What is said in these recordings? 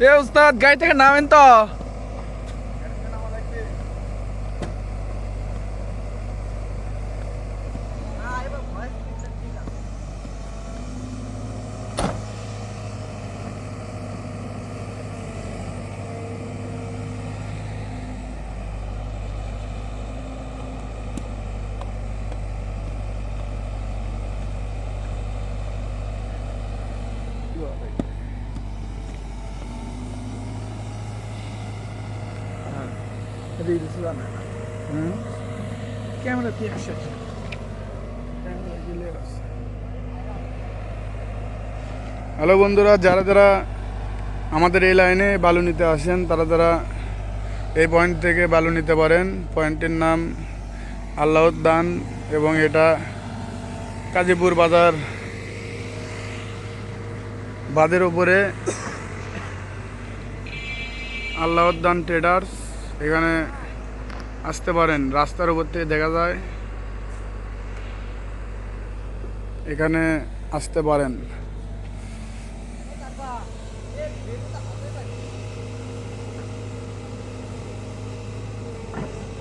ಏ ಉಸ್ತಾದ್ ಗಾಯ್ತೆಗೆ ನಾವೆಂತೋ? গেলে আসে হ্যালো বন্ধুরা, যারা যারা আমাদের এই লাইনে বালু নিতে আসেন, তারা তারা এই পয়েন্ট থেকে বালু নিতে পারেন পয়েন্টের নাম আল্লাহদ্দান এবং এটা কাজীপুর বাজার বাদের উপরে আল্লাহদ্দান ট্রেডার্স এখানে আসতে পারেন রাস্তার উপর থেকে দেখা যায়। এখানে আসতে পারেন।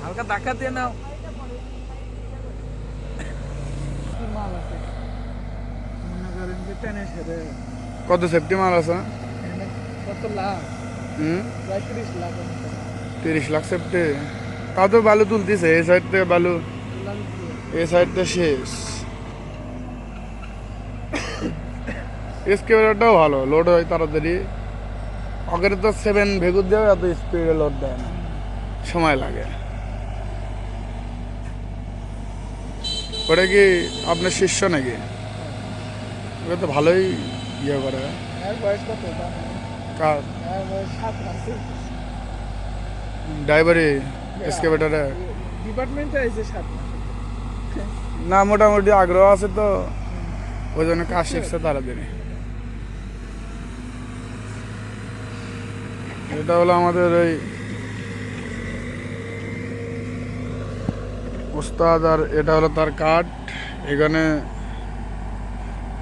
হালকা ধাক্কা দিয়ে নাও। কত সেফটি মাল আছে? কত লাখ? হুম? প্রায় তিরিশ লাখ। তিরিশ লাখ সেফটি। তাও তো বালু তুলতেছে এই সাইড থেকে বালু। এই সাইডটা শেষ। এসকেটারটাও ভালো লোড হয় তাড়াতাড়ি। আগের তো সেভেন ভেগুর দেওয়া এত স্পিডে লোড দেয় না। সময় লাগে। ওটা কি আপনার শিষ্য নাকি? ওটা তো ভালোই ইয়ে করে। তা? কার? ড্রাইভারি এসকেভেটারে ডিপার্টমেন্টে সাত না মোটামুটি আগ্রহ আছে তো। ওই জন্য কাজ শিখছে তাড়াতাড়ি এটা হলো আমাদের ওই ওস্তাদ আর এটা হলো তার কার্ড এখানে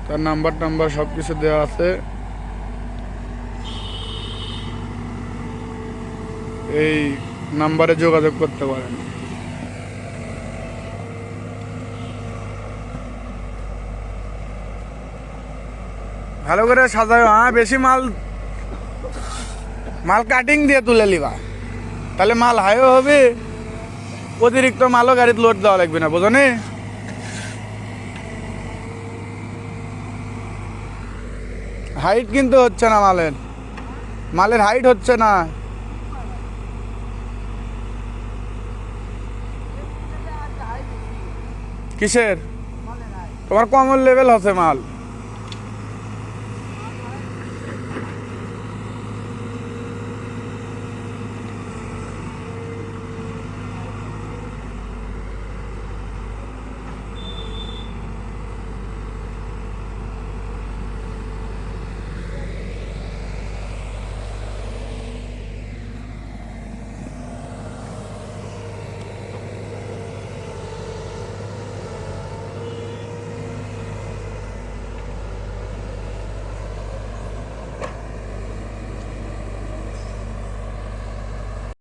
তার নাম্বার টাম্বার সব কিছু দেওয়া আছে। এই নাম্বারে যোগাযোগ করতে পারেন। ভালো করে সাজাও হ্যাঁ? বেশি মাল মাল কাটিং দিয়ে তুলে লিবা তাহলে মাল হাইও হবে, অতিরিক্ত মালও গাড়িতে লোড দেওয়া লাগবে না বোঝনি হাইট কিন্তু হচ্ছে না মালের। মালের হাইট হচ্ছে না। কিসের? তোমার কমন লেভেল হচ্ছে মাল।